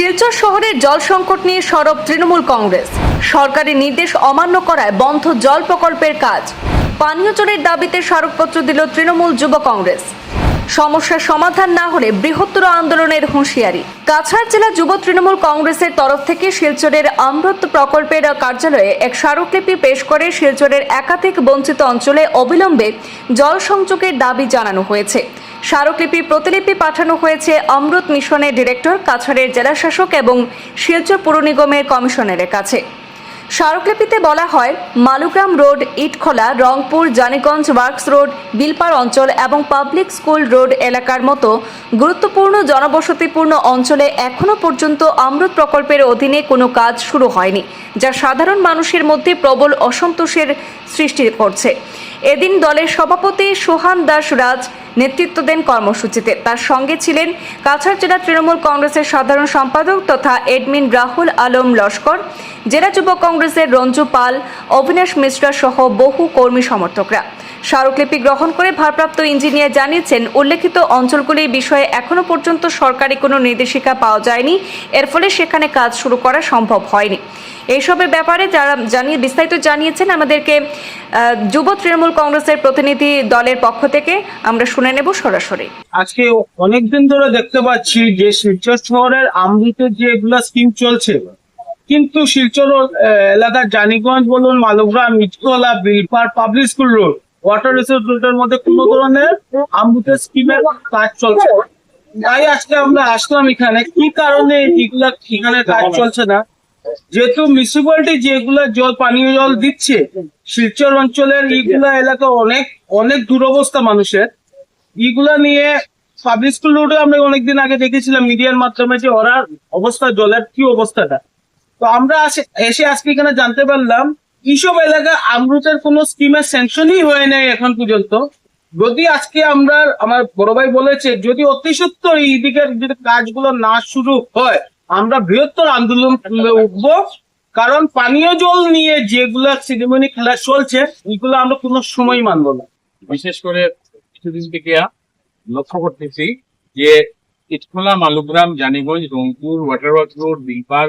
শিলচর শহরের জল সংকট নিয়ে সরব তৃণমূল কংগ্রেস। সরকারি নির্দেশ অমান্য করায় বন্ধ জল প্রকল্পের কাজ। পানীয় জলের দাবিতে স্মারকপত্র দিল তৃণমূল যুব কংগ্রেস। সমস্যার সমাধান না হলে বৃহত্তর আন্দোলনের হুঁশিয়ারি। কাছাড় জেলা যুব তৃণমূল কংগ্রেসের তরফ থেকে শিলচরের অমৃত প্রকল্পের কার্যালয়ে এক স্মারকলিপি পেশ করে শিলচরের একাধিক বঞ্চিত অঞ্চলে অবিলম্বে জল সংযোগের দাবি জানানো হয়েছে। স্মারকলিপি, প্রতিলিপি পাঠানো হয়েছে অমৃত মিশনের ডিরেক্টর, কাছাড়ের জেলাশাসক এবং শিলচর পুর নিগমের কমিশনারের কাছে। স্মারকলিপিতে বলা হয়, Malugram road, Itkhola, Rangpur, Janiganj works road Bilpar অঞ্চল এবং পাবলিক স্কুল রোড এলাকার মতো গুরুত্বপূর্ণ, জনবসতিপূর্ণ অঞ্চলে এখনও পর্যন্ত অমৃত প্রকল্পের অধীনে কোনো কাজ শুরু হয়নি, যা সাধারণ মানুষের মধ্যে প্রবল অসন্তোষের সৃষ্টি করছে। এদিন দলের সভাপতি সোহান দাস রাজ নেতৃত্ব দেন কর্মসূচিতে। তার সঙ্গে ছিলেন কাছাড় জেলা তৃণমূল কংগ্রেসের সাধারণ সম্পাদক তথা এডমিন রাহুল আলম লস্কর, জেলা যুব কংগ্রেসের রঞ্জু পাল, অবিনাশ মিশ্রা সহ বহু কর্মী সমর্থকরা। স্মারকলিপি গ্রহণ করে ভারপ্রাপ্ত ইঞ্জিনিয়ার জানিয়েছেন, উল্লেখিত অঞ্চলগুলির বিষয়ে এখনও পর্যন্ত সরকারি কোনো নির্দেশিকা পাওয়া যায়নি। এর ফলে সেখানে কাজ শুরু করা সম্ভব হয়নি। এইসবের ব্যাপারে যারা জানিয়ে বিস্তারিত জানিয়েছেন আমাদেরকে যুব তৃণমূল কংগ্রেসের প্রতিনিধি দলের পক্ষ থেকে। আমরা শুনে নেব সরাসরি। আজকে অনেকদিন ধরে দেখতে পাচ্ছি যে শিলচর শহরের আমৃতের যে এগুলা স্কিম চলছে, কিন্তু শিলচর এলাকার জানিগঞ্জ বলুন, Malugram Itkhola Bilpar public school road water resource রোডের মধ্যে কোনো ধরনের আমৃতের স্কিমের কাজ চলছে তাই আজকে আমরা আসলাম এখানে। কি কারণে এগুলা এখানে কাজ চলছে না? যেহেতু মিউনিসিপ্যালিটি যেগুলা জল পানীয় জল দিচ্ছে শিলচর অঞ্চলের এইগুলা এলাকা অনেক অনেক দুরবস্থা মানুষের। এইগুলা নিয়ে পাবলিক স্কুল রোডে আমরা অনেকদিন আগে দেখেছিলাম মিডিয়ার মাধ্যমে যে ওরা অবস্থা জলের কি অবস্থাটা। তো আমরা এসে আজকে এখানে জানতে পারলাম এইসব এলাকা আমরুতের কোনো স্কিমের স্যাংশনই হয় নাই এখন পর্যন্ত। যদি আজকে আমরা, আমার বড় ভাই বলেছে, যদি অতি সত্তর এই দিকের যদি কাজগুলো না শুরু হয়, আমরা বৃহত্তর আন্দোলন উঠবো। কারণ পানীয় জল নিয়ে যেগুলা সিনেমনি খেলা চলছে, এগুলো আমরা কোনো সময় মানবো না। বিশেষ করে কিছুদিন থেকে লক্ষ্য করতেছি যে ইটখোলা, মালুগ্রাম, জানিগঞ্জ, রংপুর ওয়াটারওয়ার্ক রোড বিলপার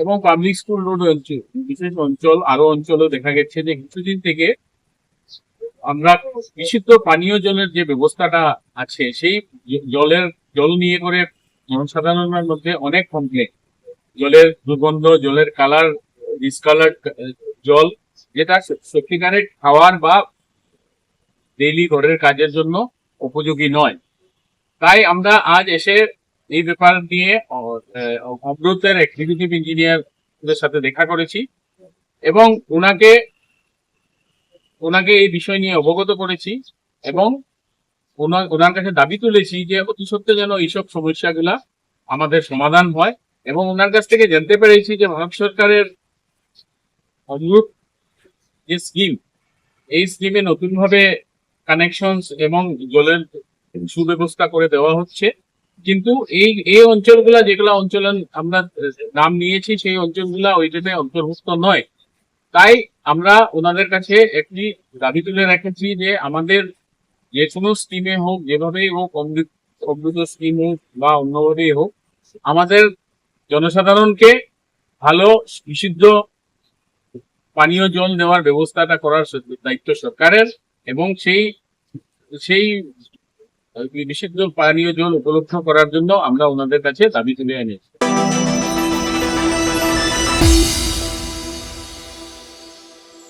এবং পাবলিক স্কুল রোড অঞ্চল বিশেষ অঞ্চল, আরও অঞ্চলও দেখা গেছে যে কিছুদিন থেকে আমরা বিশুদ্ধ পানীয় জলের যে ব্যবস্থাটা আছে, সেই জলের, জল নিয়ে করে জনসাধারণের মধ্যে অনেক কমপ্লেন জলের দুর্গন্ধ, জলের কালার ডিসকালার জল, যেটা সত্যিকারের খাওয়ার বা ডেইলি ঘরের কাজের জন্য উপযোগী নয়। তাই আমরা আজ এসে এই ব্যাপার নিয়ে অমৃতের এক্সিকিউটিভ ইঞ্জিনিয়ারদের সাথে দেখা করেছি এবং ওনাকে ওনাকে এই বিষয় নিয়ে অবগত করেছি এবং ওনার কাছে দাবি তুলেছি যে, অতি সত্ত্বে যেন এইসব সমস্যাগুলা আমাদের সমাধান হয় এবং ওনার কাছ থেকে জানতে পেরেছি যে ভারত সরকারের অমৃত যে স্কিম এই স্কিমে নতুন ভাবে কানেকশন এবং জলের সুব্যবস্থা করে দেওয়া হচ্ছে। কিন্তু এই এই অঞ্চলগুলা যেগুলা অঞ্চল আমরা নাম নিয়েছি, সেই অঞ্চলগুলা ওইটাতে অন্তর্ভুক্ত নয়। তাই আমরা ওনাদের কাছে একটি দাবি তুলে রেখেছি যে আমাদের যে কোনো স্কিমে হোক, যেভাবেই হোক, অমৃত অমৃত স্কিম হোক বা অন্যভাবেই হোক, আমাদের জনসাধারণকে ভালো, বিশুদ্ধ পানীয় জল দেওয়ার ব্যবস্থাটা করার দায়িত্ব সরকারের এবং সেই সেই বিশুদ্ধ পানীয় জল উপলব্ধ করার জন্য আমরা ওনাদের কাছে দাবি তুলে এনেছি।